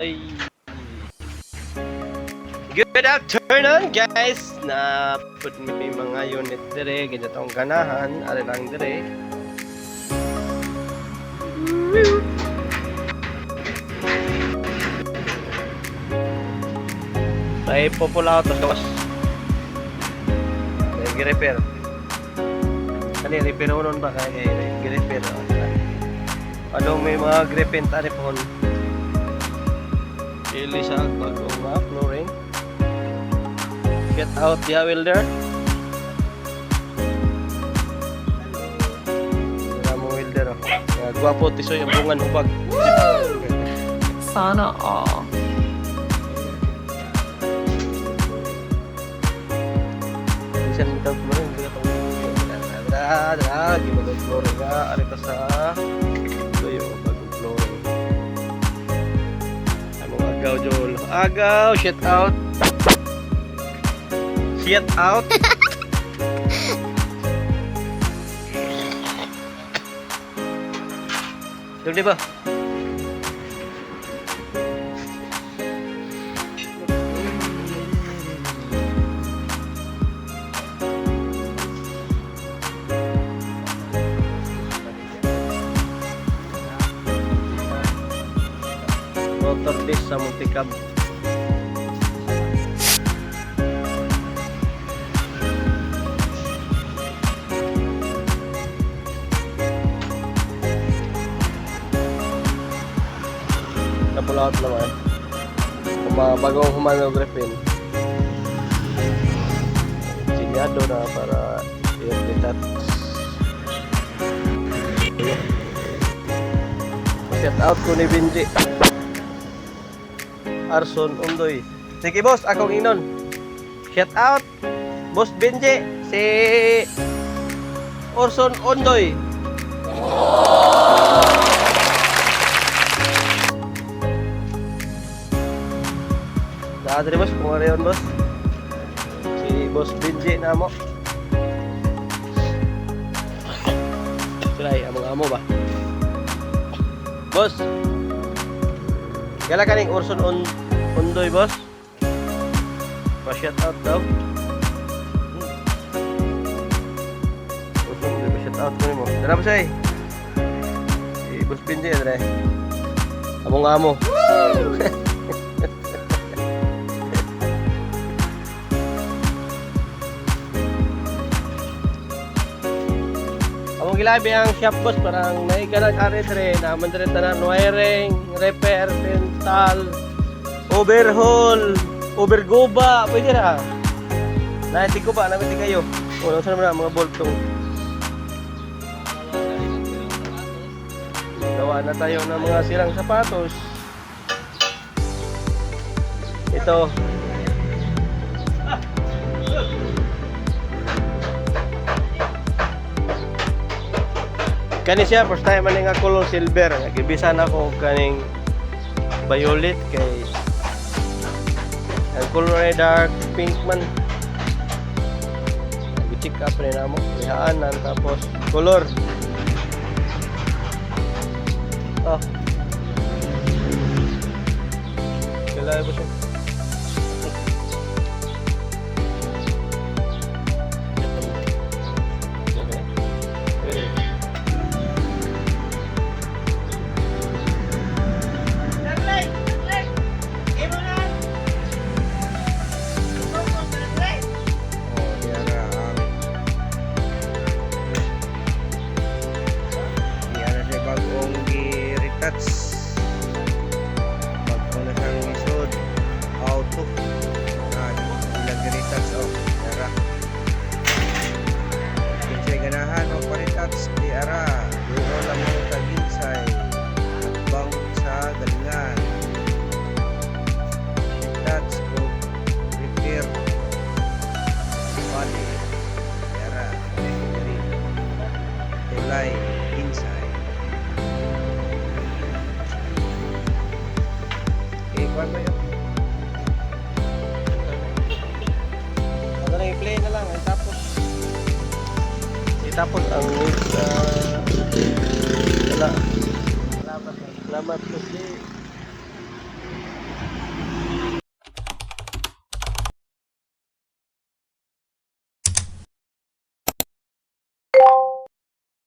Ay. Good afternoon guys! Na put may mga unit dire, ganyan tong ganahan, ari lang dire. Tayo po pula ako tapos Nag-repair. Ano yung repair nun ba? Kaya nag-repair. Anong may mga gripin tari po Ili sa bagong mga flooring. Get out the welder. Wala mo welder oh. Kaya Gwapo tisoy ang bungan hubag. Sana all. Flooring, hindi ka pang Dara, dara, gimagod flooring. Arita sa agaw, shit out. shit out. Duduk deh, Bo. motor desa Multikab Napulaot naman. Kung mga bagong humanographin. Sinyado na para i-update Shout out ko ni Benji. Arson Undoy. Sige boss, akong inon. Shout out. Boss Benji. Si Orson Undoy. Nakadri boss, kung ano yun boss. Si Boss Benji na mo. Sila among amo ba? Boss. Kala kaning Orson on Undoy, boss. Pa-shout out daw. Orson Undoy, pa-shout out ko nimo. Dara ba say? Si Boss Pinji dre. Among amo. Among gilabi ang shop boss parang naiga na kare dre na man dre tanan wiring, repair, rental, overhaul, overgoba, pwede ra. Naiti ko ba, namin kayo. O, nasa naman na mga boltong. Gawa na tayo ng mga sirang sapatos. Ito. Kani siya, first time man nga color silver. Nagibisan ako kaning violet kay ang color ay dark pink man. Nag-check up rin na mo. Tapos color. Oh. Kailangan ko siya. that's na lang, ay tapos. Itapos ang uh, wala. Salamat. Salamat kasi